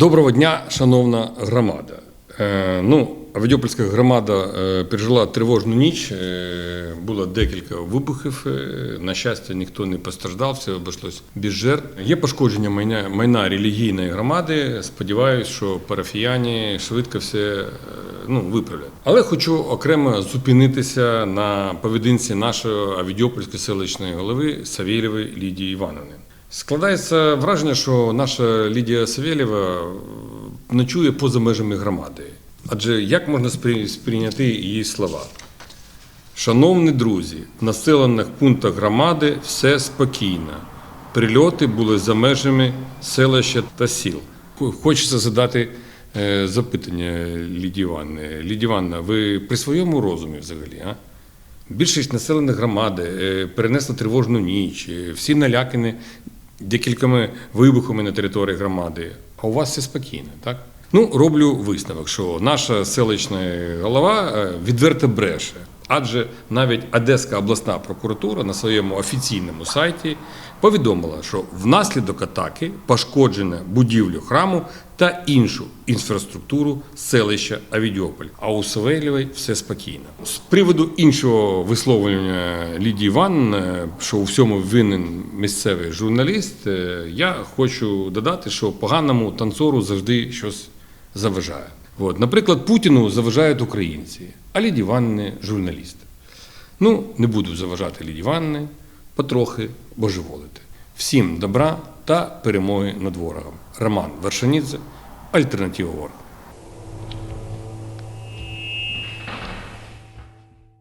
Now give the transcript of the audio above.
Доброго дня, шановна громада. Е, ну, Авдіопольська громада е, пережила тривожну ніч. Е, було декілька вибухів. На щастя, ніхто не постраждав, все обійшлось без жертв. Є пошкодження майна, майна релігійної громади. Сподіваюсь, що парафіяні швидко все ну, виправлять. Але хочу окремо зупинитися на поведінці нашої Авдіопольської селищної голови Савєлєвої Лідії Івановни. Складається враження, що наша Лідія Савєлєва е, ночує поза межами громади. Адже як можна сприйняти її слова? Шановні друзі, в населених пунктах громади все спокійно. Прильоти були за межами селища та сіл. Хочеться задати е, запитання Лідії Івановні. Лідія Івановна, ви при своєму розумі взагалі? А? Більшість населених громади е, перенесла тривожну ніч, всі налякані декількома вибухами на території громади. А у вас все спокійно, так? Ну, роблю висновок, що наша селищна голова е, відверто бреше. Адже навіть Одеська обласна прокуратура на своєму офіційному сайті повідомила, що внаслідок атаки пошкоджено будівлю храму та іншу інфраструктуру селища Авідіополь. А у Савельєвої все спокійно. З приводу іншого висловлення Лідії Івановни, що у всьому винен місцевий журналіст, е, я хочу додати, що поганому танцору завжди щось заважає. От, наприклад, Путіну заважають українці, а Ліді Івановни – журналісти. Ну, не буду заважати Ліді Ванни, потрохи божеволити. Всім добра та перемоги над ворогом. Роман Вершанідзе, Альтернатива Ворог.